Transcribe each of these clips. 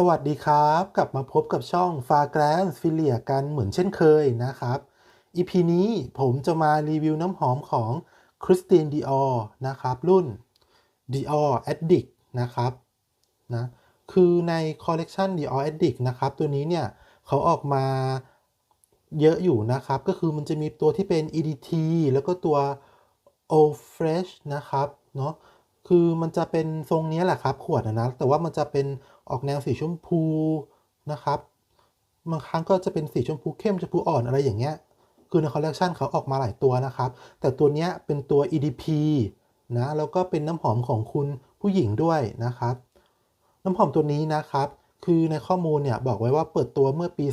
สวัสดีครับ กลับมาพบกับช่อง f a g r a n s f i l i a กันเหมือนเช่นเคยนะครับ EP นี้ผมจะมารีวิวน้ำหอมของ Christian Dior นะครับ รุ่น Dior Addict นะครับนะคือในคอลเลกชัน Dior Addict นะครับ ตัวนี้เนี่ยเขาออกมาเยอะอยู่นะครับ ก็คือมันจะมีตัวที่เป็น EDT แล้วก็ตัว o Fresh นะครับเนาะคือมันจะเป็นทรงนี้แหละครับ ขวดนะ แต่ว่ามันจะเป็น ออกแนวสีชมพูนะครับบางครั้งก็จะเป็นสีชมพูเข้มชมพูอ่อนอะไรอย่างเงี้ย คือในคอลเลกชันเขาออกมาหลายตัวนะครับ แต่ตัวเนี้ยเป็นตัว EDP นะ แล้วก็เป็นน้ำหอมของคุณผู้หญิงด้วยนะครับ น้ำหอมตัวนี้นะครับ คือในข้อมูลเนี่ยบอกไว้ว่าเปิดตัวเมื่อปี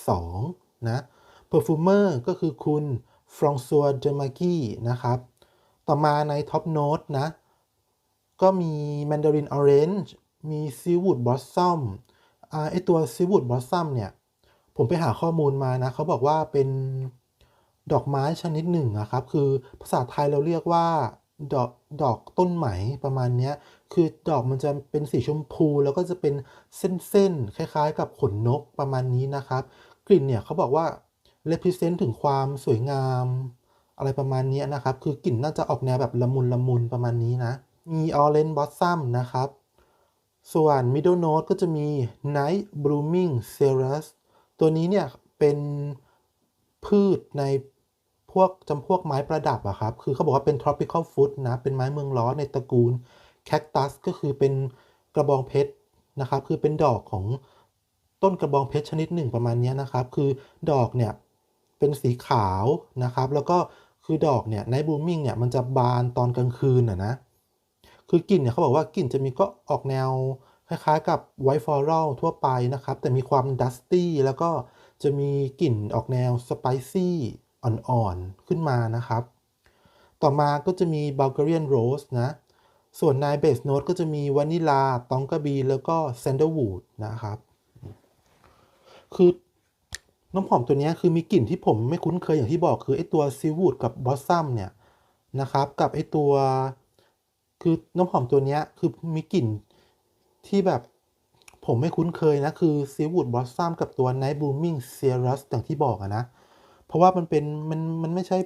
2012 นะ Perfumer ก็คือคุณฟรองซัวเดมากี้นะครับ ต่อมาใน Top Note นะ ก็มี Mandarin Orange มี Seawood Blossom อ่าไอตัว Seawood Blossom เนี่ย ผมไปหาข้อมูลมานะ เขาบอกว่าเป็นดอกไม้ชนิดหนึ่งนะครับ คือภาษาไทยเราเรียกว่าดอกดอกต้นไหมประมาณนี้คือดอกมันจะเป็นสีชมพูแล้วก็จะเป็นเส้นๆ คล้ายๆ กับขนนกประมาณนี้นะครับ กลิ่นเนี่ยเขาบอกว่า represent ถึงความสวยงาม อะไรประมาณนี้นะครับ คือกลิ่นน่าจะออกแนวแบบละมุนละมุนประมาณนี้นะ มี Orange Blossom นะครับ ส่วน Middle Note ก็จะมี Night Blooming Cereus ตัวนี้เนี่ยเป็นพืชในพวกจำพวกไม้ประดับอะครับ คือเขาบอกว่าเป็น tropical fruit นะ เป็นไม้เมืองร้อนในตระกูล Cactus ก็คือเป็นกระบองเพชรนะครับ คือเป็นดอกของต้นกระบองเพชรชนิดหนึ่งประมาณนี้นะครับ คือดอกเนี่ยเป็นสีขาวนะครับ แล้วก็คือดอกเนี่ยในบูมมิ่งเนี่ยมันจะบานตอนกลางคืนอะนะ คือกลิ่นเนี่ยเขาบอกว่ากลิ่นจะมีก็ออกแนวคล้ายๆ กับไวท์ฟลอรัลทั่วไปนะครับ แต่มีความดัสตี้แล้วก็จะมีกลิ่นออกแนวสไปซี่อ่อนๆ ขึ้นมานะครับ ต่อมาก็จะมี Bulgarian Rose นะ ส่วนในเบสโน e ก็จะมีวานิลา ตองกะบี แล้วก็แซนเด w วูดนะครับ คือน้ำหอมตัวนี้คือมีกลิ่นที่ผมไม่คุ้นเคยอย่างที่บอกคือไอตัวซีวูดกับบอสซัมเนี่ยนะครับ กับไอตัว คือน้ำหอมตัวนี้คือมีกลิ่นที่แบบผมไม่คุ้นเคยนะ คือซีวูดบอสซัมกับตัว Night Blooming c e r u s อย่างที่บอกอะนะ เพราะว่ามันเป็น มันมันไม่ใช่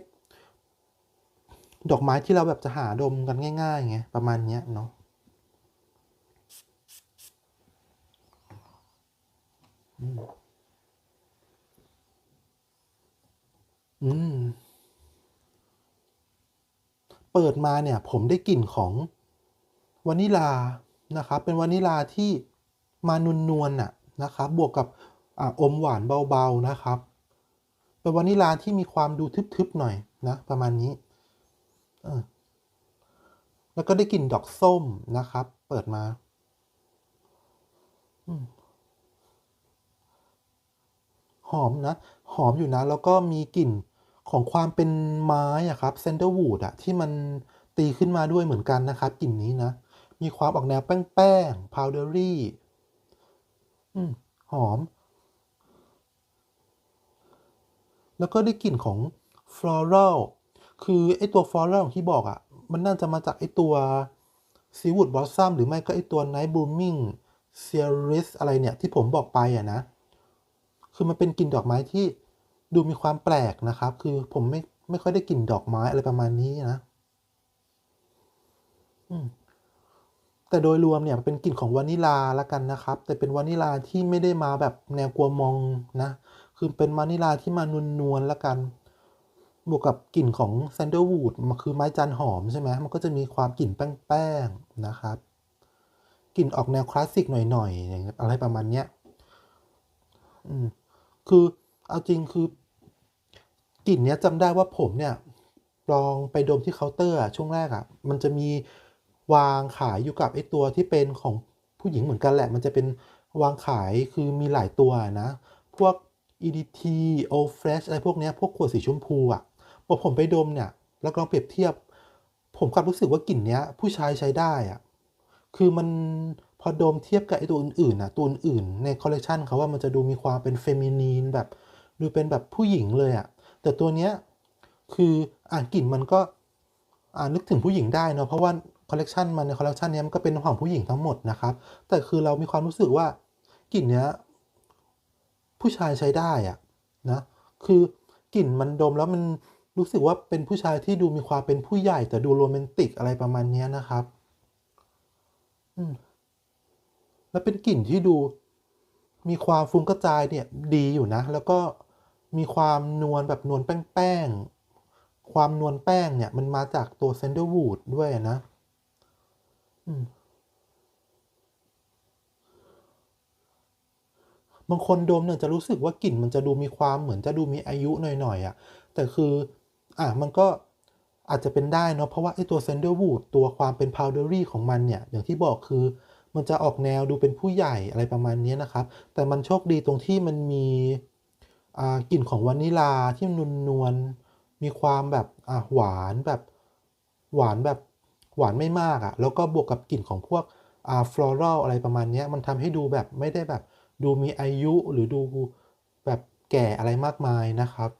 ดอกไม้ที่เราแบบจะหาดมกันง่ายๆไงประมาณเนี้ยเนาะอืมอืม เปิดมาเนี่ยผมได้กลิ่นของวานิลานะครับเป็นวานิลาที่มานวลนวลน่ะนะครับบวกกับออมหวานเบาๆนะครับเป็นวานิลาที่มีความดูทึบๆหน่อยนะประมาณนี้เออแล้วก็ได้กลิ่นดอกส้มนะครับ เปิดมาหอมนะ หอมอยู่นะ แล้วก็มีกลิ่น ของความเป็นไม้อะครับเซนเดอร์วูดอะที่มันตีขึ้นมาด้วยเหมือนกันนะครับกลิ่นนี้นะ มีความออกแนวแป้งๆพาวเดอรี่หอม แล้วก็ได้กลิ่นของฟลอรัลคือไอตัวฟลอรัลที่บอกอะมันน่าจะมาจากไอตัวซีวูดบอสซัมหรือไม่ก็ไอตัวไนท์บูมิงเซียริสอะไรเนี่ย ที่ผมบอกไปอะนะ คือมันเป็นกลิ่นดอกไม้ที่ ดูมีความแปลกนะครับ คือผมไม่ไม่ค่อยได้กลิ่นดอกไม้อะไรประมาณนี้นะแต่โดยรวมเนี่ยเป็นกลิ่นของวานิลาละกันนะครับ แต่เป็นวานิลาที่ไม่ได้มาแบบแนวกลัวมองนะ คือเป็นวานิลาที่มานวลนวลละกัน บวกกับกลิ่นของแซนเดอร์วูดมันคือไม้จันหอมใช่ไหมมันก็จะมีความกลิ่นแป้งๆนะครับกลิ่นออกแนวคลาสสิกหน่อยๆอย่างอะไรประมาณเนี้ยอืมคือ เอาจริงคือกลิ่นเนี้ยจำได้ว่าผมเนี่ยลองไปดมที่เคาน์เตอร์ช่วงแรกอะ่ะมันจะมีวางขายอยู่กับไอตัวที่เป็นของผู้หญิงเหมือนกันแหละ มันจะเป็นวางขายคือมีหลายตัวนะ พวก EDT O Fresh อะไรพวกเนี้ยพวกขวดสีชมพูอะ่ะพอผมไปดมเนี่ย แล้วลองเปรียบเทียบ ผมกลับรู้สึกว่ากลิ่นเนี้ย ผู้ชายใช้ได้อะ่ะคือมันพอดมเทียบกับไอตัวอื่นๆนะตัวอื่นในคอลเลกชันเขาว่ามันจะดูมีความเป็นเฟมินีนแบบ ดูเป็นแบบผู้หญิงเลยอะแต่ตัวเนี้ยคืออ่านกลิ่นมันก็อ่านนึกถึงผู้หญิงได้เนาะเพราะว่าคอลเลกชันมันในคอลเลกชันนี้มันก็เป็นของผู้หญิงทั้งหมดนะครับ แต่คือเรามีความรู้สึกว่ากลิ่นเนี้ยผู้ชายใช้ได้อะนะคือกลิ่นมันดมแล้วมันรู้สึกว่าเป็นผู้ชายที่ดูมีความเป็นผู้ใหญ่ แต่ดูโรแมนติกอะไรประมาณนี้นะครับอืมแล้วเป็นกลิ่นที่ดูมีความฟุ้งกระจายเนี่ยดีอยู่นะ แล้วก็ มีความนวลแบบนวลแป้งๆ ความนวลแป้งเนี่ย มันมาจากตัวเซนเดอร์วูดด้วยนะบางคนดมเนี่ยจะรู้สึกว่ากลิ่นมันจะดูมีความเหมือนจะดูมีอายุหน่อยๆอะแต่คือ อะ มันก็อาจจะเป็นได้เนาะ เพราะว่าไอ้ตัวเซนเดอร์วูดตัวความเป็น powdery ของมันเนี่ย อย่างที่บอกคือ มันจะออกแนวดูเป็นผู้ใหญ่อะไรประมาณนี้นะครับ แต่มันโชคดีตรงที่มันมี กลิ่นของวานิลาที่นวลๆมีความแบบหวานแบบหวานแบบหวานไม่มากอะแล้วก็บวกกับกลิ่นของพวกอ่า floral อะไรประมาณนี้มันทำให้ดูแบบไม่ได้แบบดูมีอายุหรือดูแบบแก่อะไรมากมายนะครับ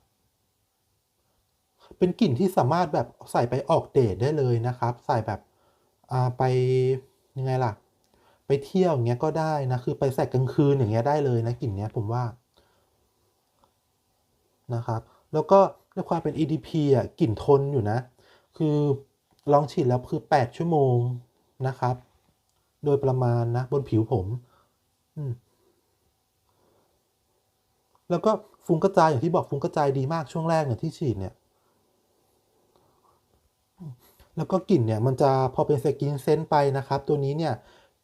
เป็นกลิ่นที่สามารถแบบใส่ไปออกเดตได้เลยนะครับ ใส่แบบอ่าไปยังไงล่ะ ไปเที่ยวอย่างเงี้ยก็ได้นะ คือไปใส่กลางคืนอย่างเงี้ยได้เลยนะกลิ่นเนี้ยผมว่า นะครับ แล้วก็ด้วยความเป็น EDP อะกลิ่นทนอยู่นะ คือลองฉีดแล้วคือ 8 ชั่วโมงนะครับ โดยประมาณนะบนผิวผมแล้วก็ฟุ้งกระจายอย่างที่บอกฟุ้งกระจายดีมากช่วงแรกเนี่ยที่ฉีดเนี่ย แล้วก็กลิ่นเนี่ยมันจะพอเป็น Skin Scent ไปนะครับ ตัวนี้เนี่ย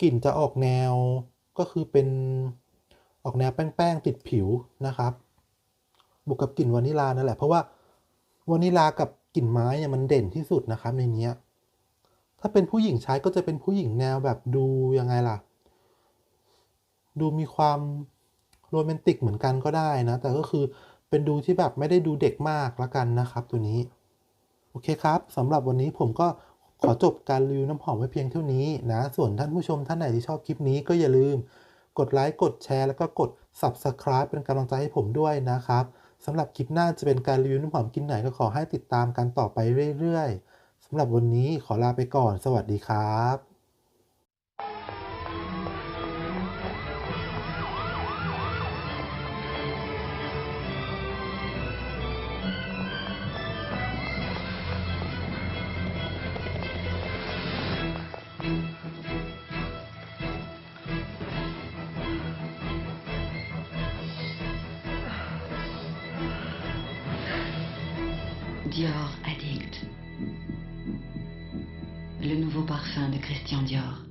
กลิ่นจะออกแนวก็คือเป็นออกแนวแป้งๆติดผิวนะครับ บวกกับกลิ่นวานิลลานั่นแหละเพราะว่าวานิลากับกลิ่นไม้เนี่ยมันเด่นที่สุดนะครับในเนี้ยถ้าเป็นผู้หญิงใช้ก็จะเป็นผู้หญิงแนวแบบดูยังไงล่ะ ดูมีความโรแมนติกเหมือนกันก็ได้นะ แต่ก็คือเป็นดูที่แบบไม่ได้ดูเด็กมากล้วกันนะครับ ตัวนี้ โอเคครับสำหรับวันนี้ผมก็ขอจบการรีวิวน้ำหอมไว้เพียงเท่านี้นะ ส่วนท่านผู้ชมท่านไหนที่ชอบคลิปนี้ก็อย่าลืม กดไลค์กดแชร์แล้วก็กด Subscribe เป็นกำลังใจให้ผมด้วยนะครับ สำหรับคลิปหน้าจะเป็นการรีวิวน้ำหอมกินไหนก็ขอให้ติดตามกันต่อไปเรื่อยๆสำหรับวันนี้ขอลาไปก่อน สวัสดีครับ Dior Addict. Le nouveau parfum de Christian Dior.